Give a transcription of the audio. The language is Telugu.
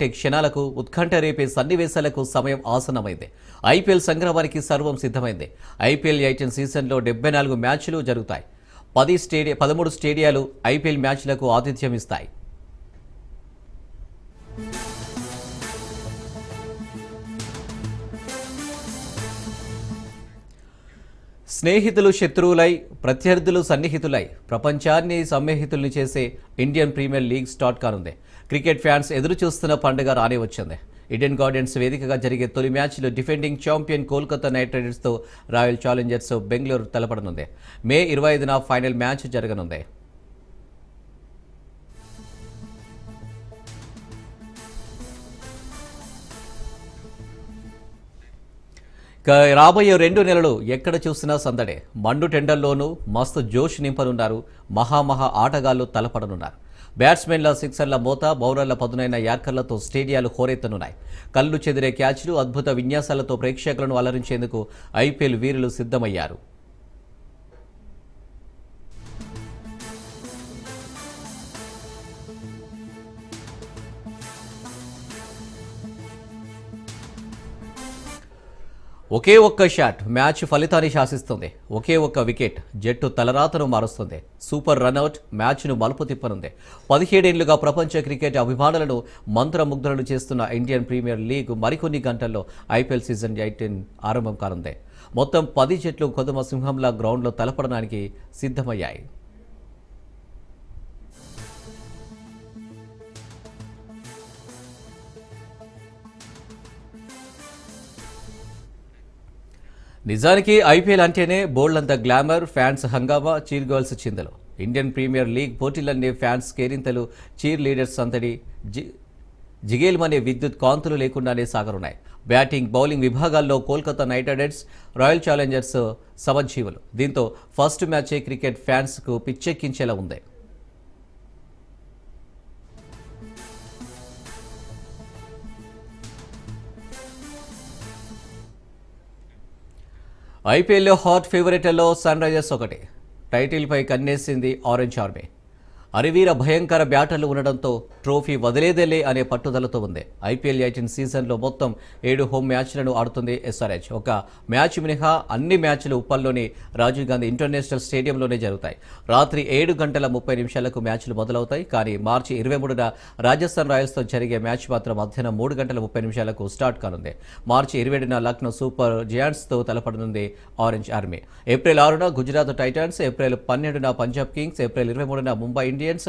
పట్టే క్షణాలకు ఉత్కంఠ రేపే సన్నివేశాలకు సమయం ఆసన్నమైంది. ఐపీఎల్ సంగ్రామానికి సర్వం సిద్ధమైంది. ఐపీఎల్ ఎయిటీన్ సీజన్లో డెబ్బై నాలుగు మ్యాచ్లు జరుగుతాయి. పది స్టేడియ పదమూడు స్టేడియాలు ఐపీఎల్ మ్యాచ్లకు ఆతిథ్యం ఇస్తాయి. స్నేహితులు శత్రువులై ప్రత్యర్థులు సన్నిహితులై ప్రపంచాన్ని సమ్మేహితుల్ని చేసే ఇండియన్ ప్రీమియర్ లీగ్ స్టార్ట్ కానుంది క్రికెట్ ఫ్యాన్స్ ఎదురు చూస్తున్న పండుగ రానే వచ్చింది ఇండియన్ గార్డెన్స్ వేదికగా జరిగే తొలి మ్యాచ్లో డిఫెండింగ్ ఛాంపియన్ కోల్కతా నైట్ రైడర్స్తో రాయల్ ఛాలెంజర్స్ బెంగళూరు తలపడనుంది. మే ఇరవై ఐదున ఫైనల్ మ్యాచ్ జరగనుంది. రాబోయే రెండు నెలలు ఎక్కడ చూసినా సందడే. మండు టెండర్లోనూ మస్తు జోష్ నింపనున్నారు. మహామహా ఆటగాళ్ళు తలపడనున్నారు. బ్యాట్స్మెన్ల సిక్సర్ల మోత బౌలర్ల పదునైన యార్కర్లతో స్టేడియాలు హోరెత్తనున్నాయి. కళ్ళు చెదిరే క్యాచ్లు అద్భుత విన్యాసాలతో ప్రేక్షకులను అలరించేందుకు ఐపీఎల్ వీరులు సిద్ధమయ్యారు. ఒకే ఒక్క షాట్ మ్యాచ్ ఫలితాన్ని శాసిస్తుంది. ఒకే ఒక్క వికెట్ జట్టు తలరాతను మారుస్తుంది. సూపర్ రన్అట్ మ్యాచ్ను మలుపు తిప్పనుంది. పదిహేడేళ్ళుగా ప్రపంచ క్రికెట్ అభిమానులను మంత్రముగ్ధులను చేస్తున్న ఇండియన్ ప్రీమియర్ లీగ్ మరికొన్ని గంటల్లో ఐపీఎల్ సీజన్ ఎయిటీన్ ఆరంభం కానుంది. మొత్తం పది జట్లు కొదమ సింహంలా గ్రౌండ్లో తలపడడానికి సిద్ధమయ్యాయి. నిజానికి ఐపీఎల్ అంటేనే బోల్డంత గ్లామర్ ఫ్యాన్స్ హంగామా చీర్ గర్ల్స్ చిందలు. ఇండియన్ ప్రీమియర్ లీగ్ పోటీలన్నీ ఫ్యాన్స్ కేరింతలు చీర్ లీడర్స్ అంతటి జి జిగేల్మనే విద్యుత్ కాంతులు లేకుండానే సాగరున్నాయి బ్యాటింగ్ బౌలింగ్ విభాగాల్లో Kolkata Knight Riders Royal Challengers సమజీవులు దీంతో ఫస్ట్ మ్యాచే క్రికెట్ ఫ్యాన్స్కు పిచ్చెక్కించేలా ఉంది. ఐపీఎల్లో హాట్ ఫేవరెట్లలో సన్ రైజర్స్ ఒకటి. టైటిల్పై కన్నేసింది ఆరెంజ్ ఆర్మీ. అరివీర భయంకర బ్యాటర్లు ఉండడంతో ట్రోఫీ వదిలేదేలే అనే పట్టుదలతో ఉంది. ఐపీఎల్ ఎయిటీన్ సీజన్లో మొత్తం ఏడు హోమ్ మ్యాచ్లను ఆడుతుంది ఎస్ఆర్హెచ్. ఒక మ్యాచ్ మినహా అన్ని మ్యాచ్లు ఉప్పల్లోని రాజీవ్ గాంధీ ఇంటర్నేషనల్ స్టేడియంలోనే జరుగుతాయి. రాత్రి ఏడు గంటల ముప్పై నిమిషాలకు మ్యాచ్లు మొదలవుతాయి. కానీ మార్చి ఇరవై మూడున రాజస్థాన్ రాయల్స్తో జరిగే మ్యాచ్ మాత్రం మధ్యాహ్నం మూడు గంటల ముప్పై నిమిషాలకు స్టార్ట్ కానుంది. మార్చి ఇరవై ఏడున లక్నో సూపర్ జియాంట్స్తో తలపడనుంది ఆరెంజ్ ఆర్మీ. ఏప్రిల్ ఆరున గుజరాత్ టైటాన్స్ ఏప్రిల్ పన్నెండున పంజాబ్ కింగ్స్ ఏప్రిల్ ఇరవై మూడున ముంబై Indians